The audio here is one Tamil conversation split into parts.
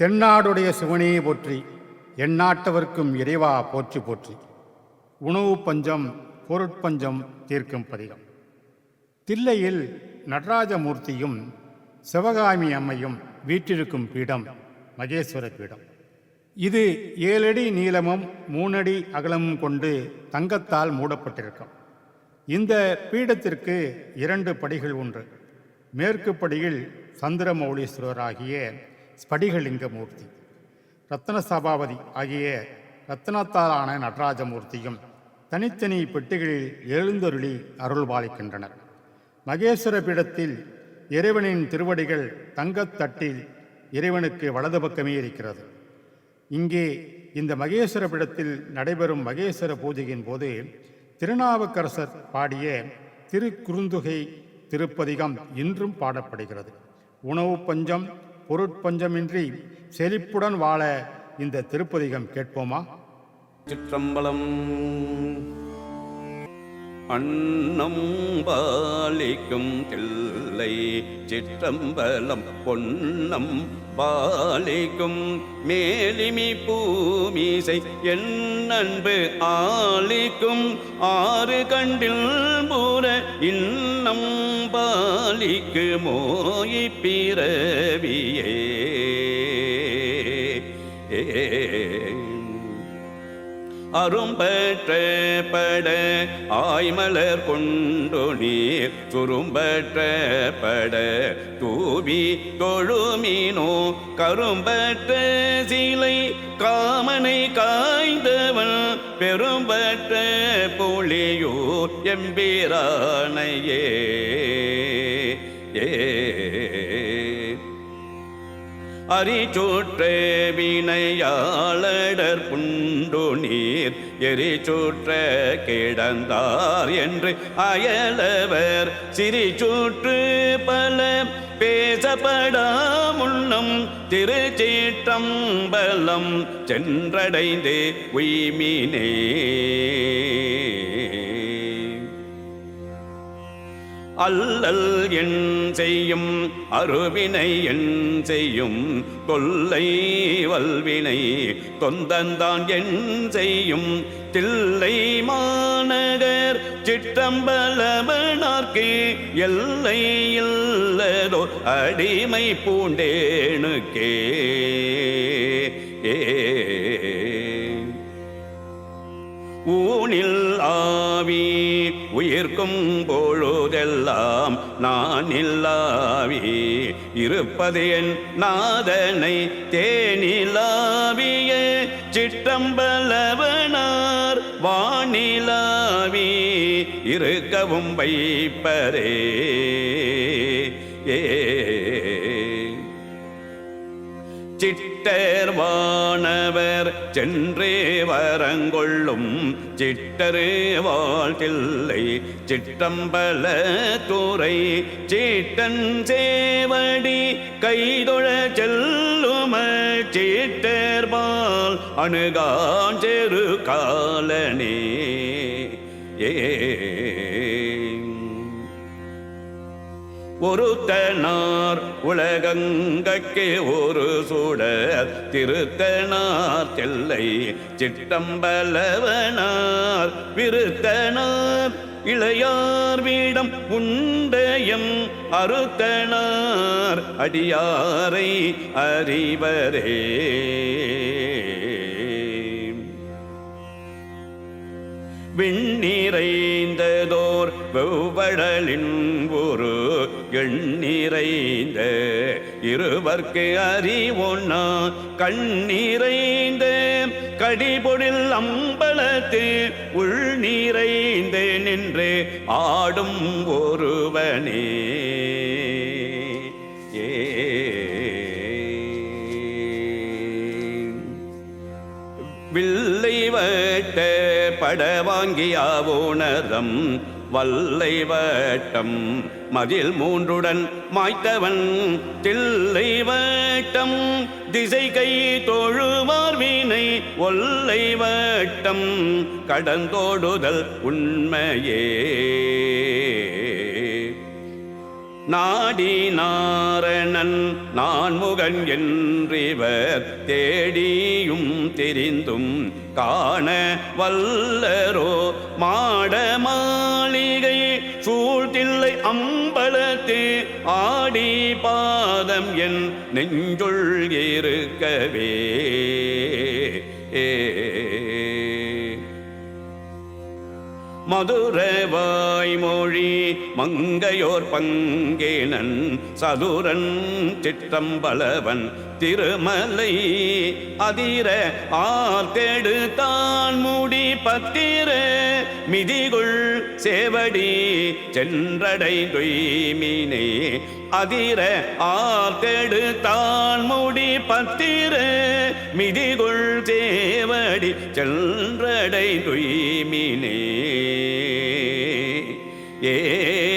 தென்னாடுடைய சிவனே போற்றி எந்நாட்டவர்க்கும் இறைவா போற்றி போற்றி. உணவு பஞ்சம் பொருட்பஞ்சம் தீர்க்கும் பதிகம். தில்லையில் நடராஜமூர்த்தியும் சிவகாமி அம்மையும் வீற்றிருக்கும் பீடம் மகேஸ்வர பீடம். இது ஏழடி நீளமும் மூணடி அகலமும் கொண்டு தங்கத்தால் மூடப்பட்டிருக்கும். இந்த பீடத்திற்கு இரண்டு படிகள் ஒன்று மேற்கு படியில் சந்திரமௌலீஸ்வரராகிய ஸ்படிகலிங்கமூர்த்தி ரத்ன சபாபதி ஆகிய ரத்னத்தாலான நடராஜமூர்த்தியும் தனித்தனி பெட்டிகளில் எழுந்தருளி அருள்பாலிக்கின்றனர். மகேஸ்வர பீடத்தில் இறைவனின் திருவடிகள் தங்கத்தட்டில் இறைவனுக்கு வலது பக்கமே இருக்கிறது. இங்கே இந்த மகேஸ்வர பீடத்தில் நடைபெறும் மகேஸ்வர பூஜையின் போது திருநாவுக்கரசர் பாடிய திருக்குறுந்துகை திருப்பதிகம் இன்றும் பாடப்படுகிறது. உணவு பஞ்சம் பொருட்பஞ்சமின்றி செழிப்புடன் வாழ இந்த திருப்பதிகம் கேட்போமா? சிற்றம்பலம் அண்ணம் பாலிக்கும் தில்லை சிற்றம்பலம் பொன்னம் பாலிக்கும் மேலிமி பூமிசை என் அன்பு ஆலிக்கும். ஆறு கண்டில் மூற இன்னம் பாலிக்கு மோய் பிறவியே. அரும்பற்ற பட ஆய்மலர் கொண்டு நீர் சுரும்பற்ற பட தூவி தொழுமினோ கரும்பற்ற சிலை காமனை காய்ந்தவன் பெரும்பற்ற புலியூர் எம்பிரானையே. அரிச்சூற்றே வினையாளடர் புண்டு நீர் எரிச்சூற்ற கிடந்தார் என்று அயலவர் சிரிச்சூற்று பல பேசப்படா முன்னம் திருச்சீற்றம்பலம் சென்றடைந்து உய்மினே. அல்லல் என் செய்யும் அருவினை என் செய்யும் கொல்லை வல்வினை தொந்தந்தான் என் செய்யும். தில்லை மாநகர் சிற்றம்பலவனார்க்கு எல்லை இல்லதோ அடிமை பூண்டேனுக்கே. ஏ ஊனில் ஆவி உயிர்க்கும் பொழுதெல்லாம் நான் இல்லாவி இருப்பது என் நாதனை தேனிலாவிய. சிற்றம்பலவனார் வானிலாவி. இருக்கவும் வைப்பரே ஏ சிட்டர் வானவர் சென்றே வரங்கொள்ளும். சிட்டரே வாழ்கில்லை சிட்டம்பல துறை சீட்டன் சேவடி கைதொழ செல்லும. சீட்டர்பால் அணுகாஞ்செரு காலனே. ஏ ஒருத்தனார் உலகங்கக்கு ஒரு சுடர் திருத்தனார் தெல்லை சிட்டம்பலவனார். விருத்தனார் இளையார் வீடம் உண்டயம் அறுத்தனார் அடியாரை அறிவரே. விண்ணிறைந்ததோர் வெவ்வடலின் ஒரு எண்ணிறைந்த இருவர்க்கு அறிவொன்னா கண்ணிறைந்த கடிபொடில் அம்பலத்து உள் நிறைந்த நின்று ஆடும் ஒருவனே. ஏ. வில்லை பட வல்லை வட்டம். மதில் மூன்றுடன் மாய்த்தவன். தில்லை வட்டம். திசை கை தொழுவார் வீணை. ஒல்லை வட்டம். கடந்தோடுதல் உண்மையே. நாடி நாரணன் நான்முகன் என்றிவர். தேடியும் தெரிந்தும் காண வல்லரோ மாட மாளிகை சூழ்தில்லை அம்பலத்து ஆடி பாதம் என் நெஞ்சுள் இருக்கவே ஏ. மதுரவாய்மொழி மங்கையோர் பங்கேனன் சதுரன் சிற்றம்பலவன் திருமலை அதிர ஆர்த்தெடு தான் முடி பத்திர மிதிகுள் சேவடி சென்றடை மீனே. அதிர ஆர்த்தெடு தான் முடி பத்திர மிதிகுள் சேவடி சென்றடை மீனே. ஏ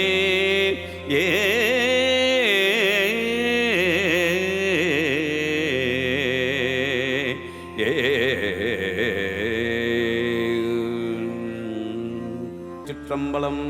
சிற்றம்பலம்